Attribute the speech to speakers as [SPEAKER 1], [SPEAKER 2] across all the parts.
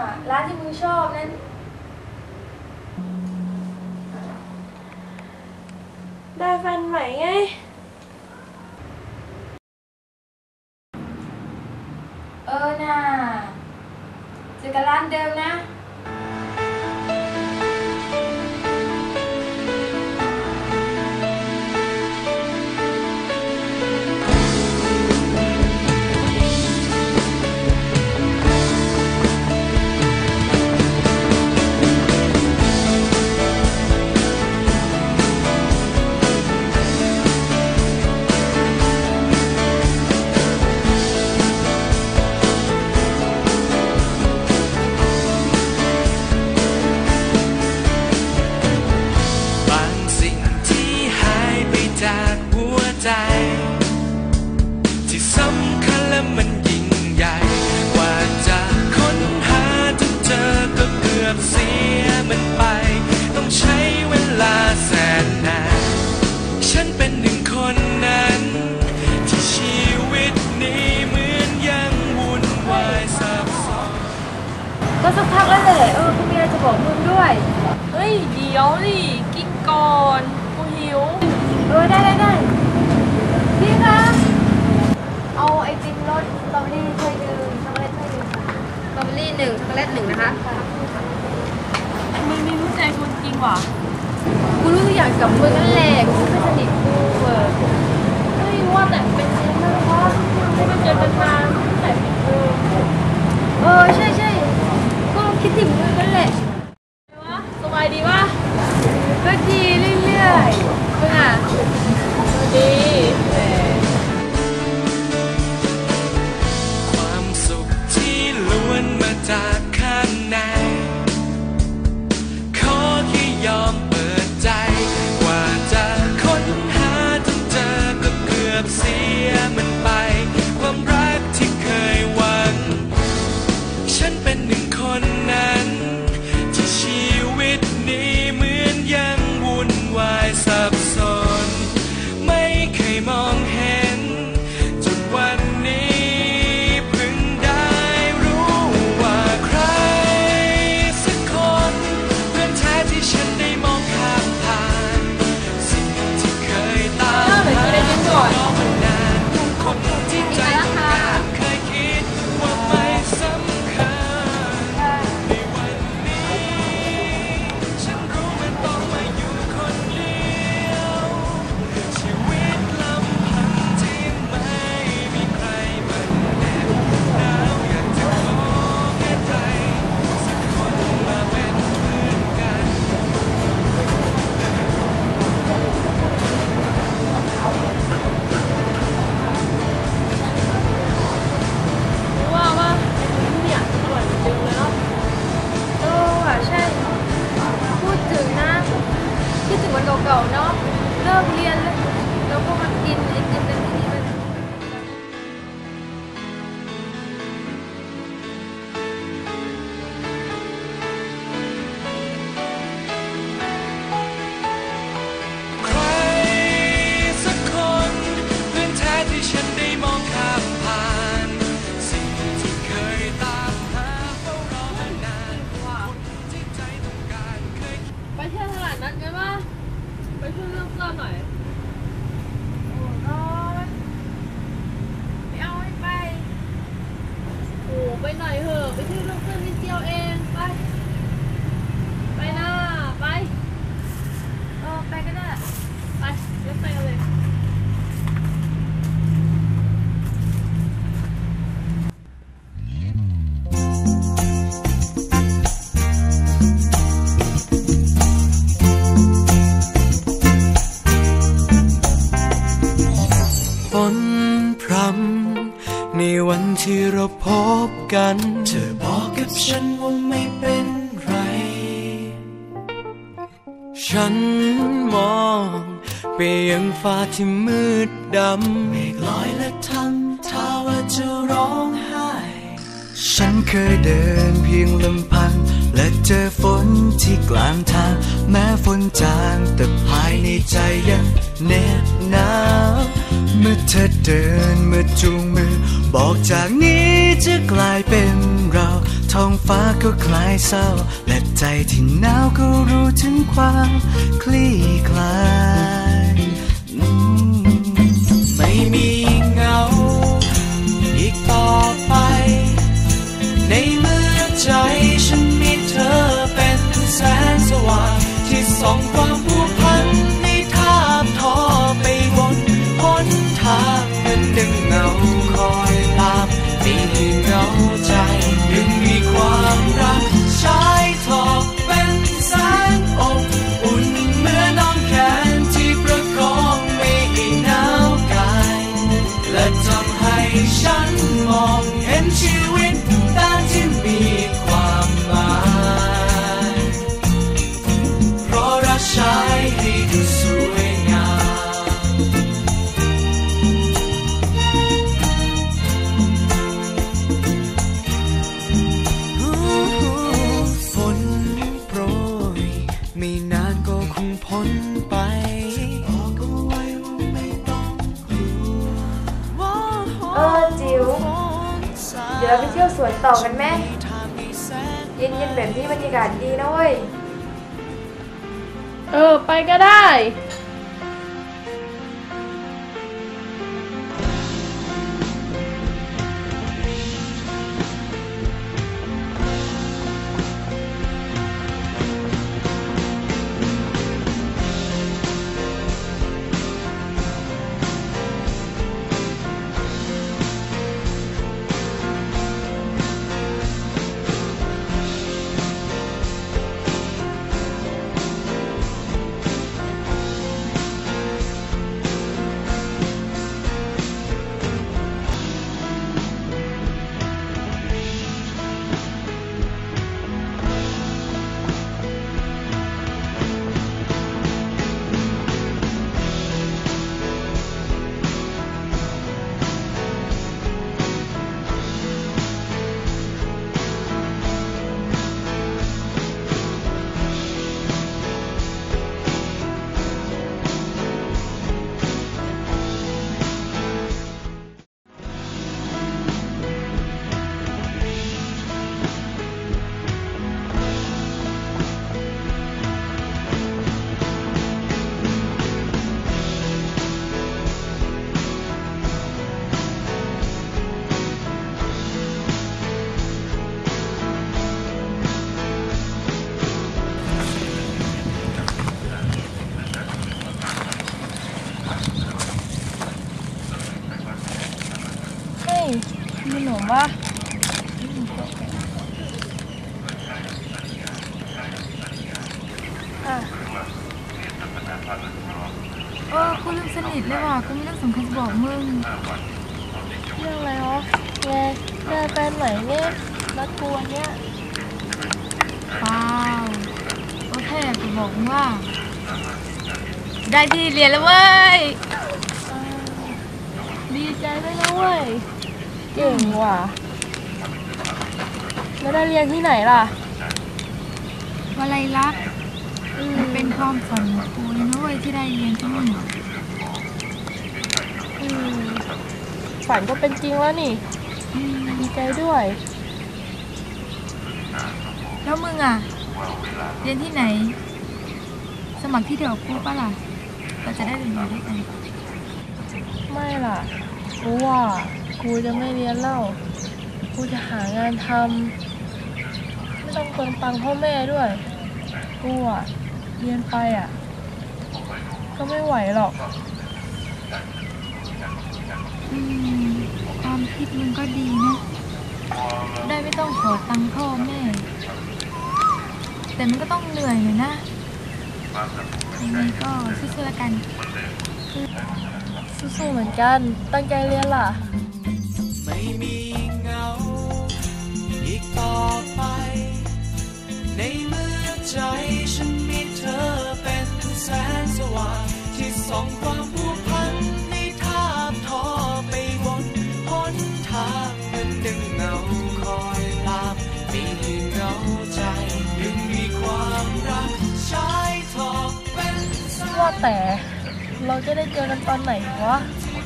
[SPEAKER 1] อะร้านที่มึงชอบนั่น
[SPEAKER 2] ได้แฟนใหม่ไง
[SPEAKER 1] เออน่ะเจอกันร้านเดิมนะ
[SPEAKER 3] ก็สัก
[SPEAKER 1] พักแล้วแหละเออกูมีอะไรจะบอกมึงด้วย
[SPEAKER 2] เฮ้ยเดี๋ยวดิกินก่อนกูหิว
[SPEAKER 1] เออได้ได้ได้พี่คะเอาไอติมรสสตรอเบอรี่ถ้วยหนึ่งช็อกโกแลตถ้วยหนึ่งค่ะ
[SPEAKER 4] สตรอเบอรี่หนึ่งช็อกโกแลตหนึ่งนะคะ
[SPEAKER 2] มึงมีรู้ใจคนจริงว่ะ
[SPEAKER 1] กูรู้ทุกอย่างกับมึงนั่นแหละกูไม่สนิทกูเออ
[SPEAKER 2] เฮ้ยว่าแต่เป็นยังไงบ้างวะไม่ได้เจอกันนานตั้งแต่ปิดเทอม
[SPEAKER 1] เออใช่ใช่ ก็คิดถึงมึ
[SPEAKER 2] name on
[SPEAKER 1] กั
[SPEAKER 3] น เธ
[SPEAKER 5] อบอกกับฉันว่าไม่เป็นไร ฉันมองไปยังฟ้าที่มืดดำเมฆลอยและทำท่าว่าจะร้องไห้ ฉันเคยเดินเพียงลำพัง และเจอฝนที่กลางทาง แม้ฝนจางแต่ภายในใจยังเหน็บหนาว เมื่อเธอเดินเมื่อจูงมือ บอกจากนี้จะกลายเป็นเราท้องฟ้าก็คลายเศร้า และใจที่หนาวก็รู้ถึงความคลี่คลาย ไม่มีเงา อีกต่อไป ในเมื่อใจฉันมีเธอเป็นแสงสว่างที่ส่องความ ต่อกันไห
[SPEAKER 4] มเย็นๆแบบนี้บรรยากาศดีนะเว้ย
[SPEAKER 6] เออ ไปก็ได้
[SPEAKER 4] สำคัญจะบอกมึง
[SPEAKER 6] เรื่องอะไรวะแกแกเป็นไหนเนี่ยนัดกวนเนี่ย
[SPEAKER 4] เปล่าโอเคอยากจะบอกมึงว่า ได้ที่เรียนแล้วเว้ย
[SPEAKER 6] ดีใจด้วยนะเว้ย เก่งว่ะ แล้วได้เรียนที่ไหนล่ะ
[SPEAKER 4] วลัยลักษณ์มันเป็นความฝันของกูเลยนะเว้ยที่ได้เรียนที่นี่
[SPEAKER 6] อืม ฝันก็เป็นจริงแล้วนี่ดีใจด้วย
[SPEAKER 4] แล้วมึงอะ เรียนที่ไหน สมัครที่เดียวกับกูปะล่ะเราจะได้เรียนรู้ด้วยกัน
[SPEAKER 6] ไม่ล่ะกูว่ากูจะไม่เรียนแล้วกูจะหางานทำไม่ต้องเปลืองตังค์พ่อแม่ด้วยกูอะเรียนไปอะ ก็ไม่ไหวหรอก
[SPEAKER 4] อืม ความคิดมึงก็ดีนะ ได้ไม่ต้องขอตังค์พ่อแม่ แต่มันก็ต้องเหนื่อยหน่อยนะยังไงก็สู้ๆแล้วกัน
[SPEAKER 6] สู้ๆเหมือนกัน ตั้งใจเรียนล่ะ
[SPEAKER 5] ไม่มีเงา อีกต่อไป ในเมื่อใจฉันมีเธอเป็นแสงสว่างที่ส่องความผูก
[SPEAKER 6] แต่ เราจะได้เจอกันตอนไหนวะ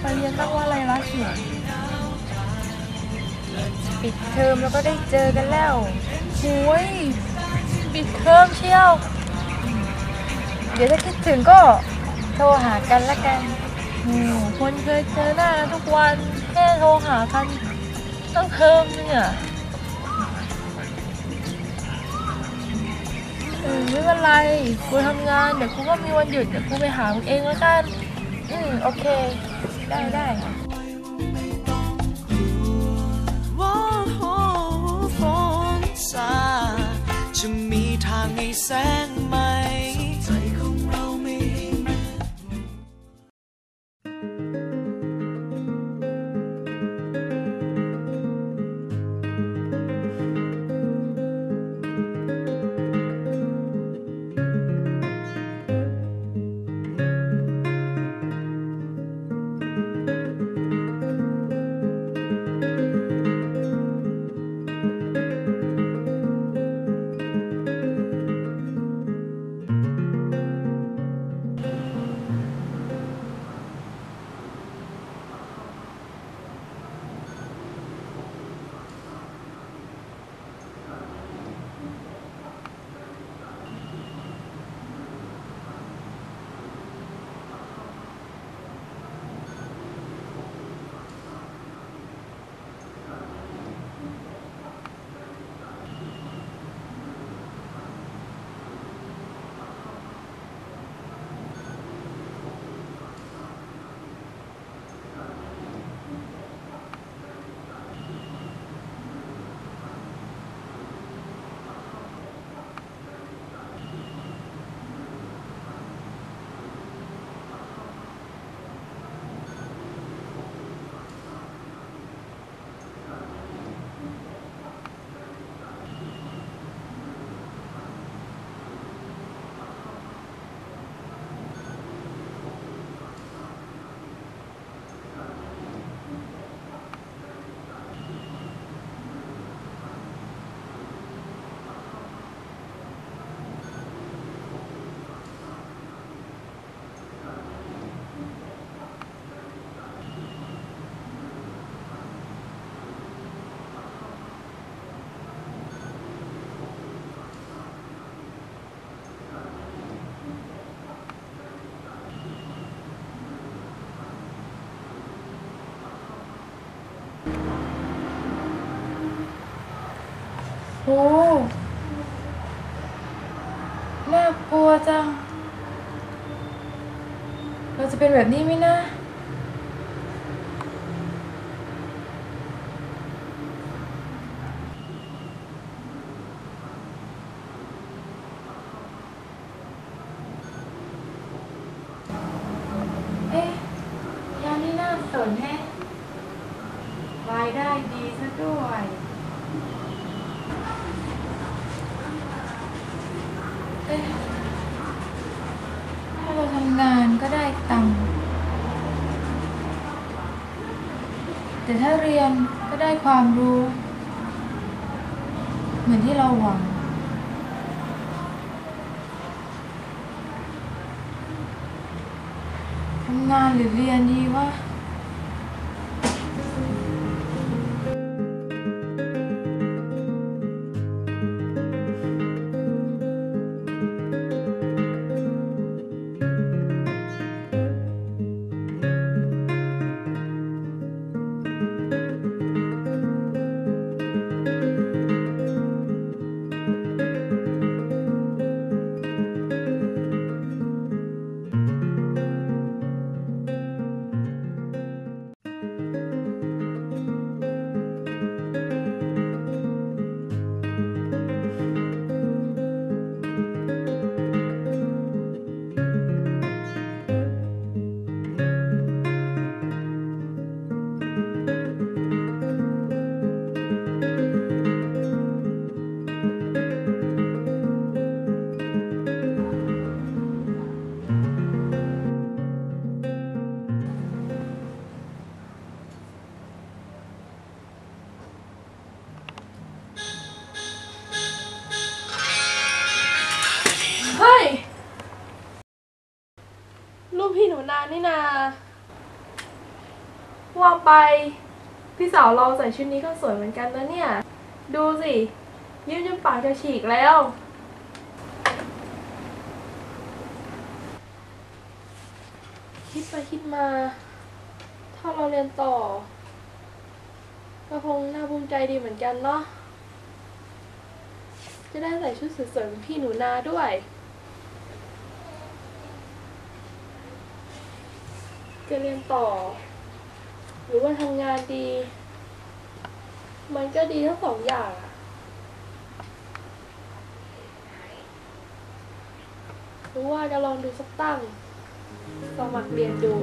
[SPEAKER 6] ไปเรียนตั้งว่าอะไรละสิ
[SPEAKER 4] ปิดเทอมแล้วก็ได้เจอกันแล้ว
[SPEAKER 6] โอ้ยปิดเทอมเชียว
[SPEAKER 4] เดี๋ยวถ้าคิดถึงก็โทรหากันละกัน
[SPEAKER 6] อ้โหคนเคยเจอหน้ากันทุกวันแค่โทรหากันตั้งเทอมเนึง อืมไม่เป็นไรกูทำงานเดี๋ยวกูก็มีวันหยุดเดี๋ยวกูไปหามึงเองแล้วกัน
[SPEAKER 4] อืมโอเค ได้ได้
[SPEAKER 5] จะมีทางให้แสงไหม
[SPEAKER 4] น่ากลัวจัง เราจะเป็นแบบนี้ไหมนะเอ๊ะยานีน่าสนแฮะรายได้ดีซะด้วย เอ๊ะถ้าเราทำงานก็ได้ตังค์ แต่ถ้าเรียนก็ได้ความรู้ เหมือนที่เราหวัง ทำงานหรือเรียนดีวะ
[SPEAKER 6] พี่สาวเราใส่ชุดนี้ก็สวยเหมือนกันนะเนี่ย ดูสิ ยิ้มจนปากจะฉีกแล้ว คิดไปคิดมา ถ้าเราเรียนต่อ ก็คงน่าภูมิใจดีเหมือนกันเนาะจะได้ใส่ชุดสวยๆเหมือนพี่หนูนาด้วยจะเรียนต่อ หรือว่าทำงานดี มันก็ดีทั้งสองอย่างอะหรือว่าจะลองดูสักตั้งสมัครเรียนดู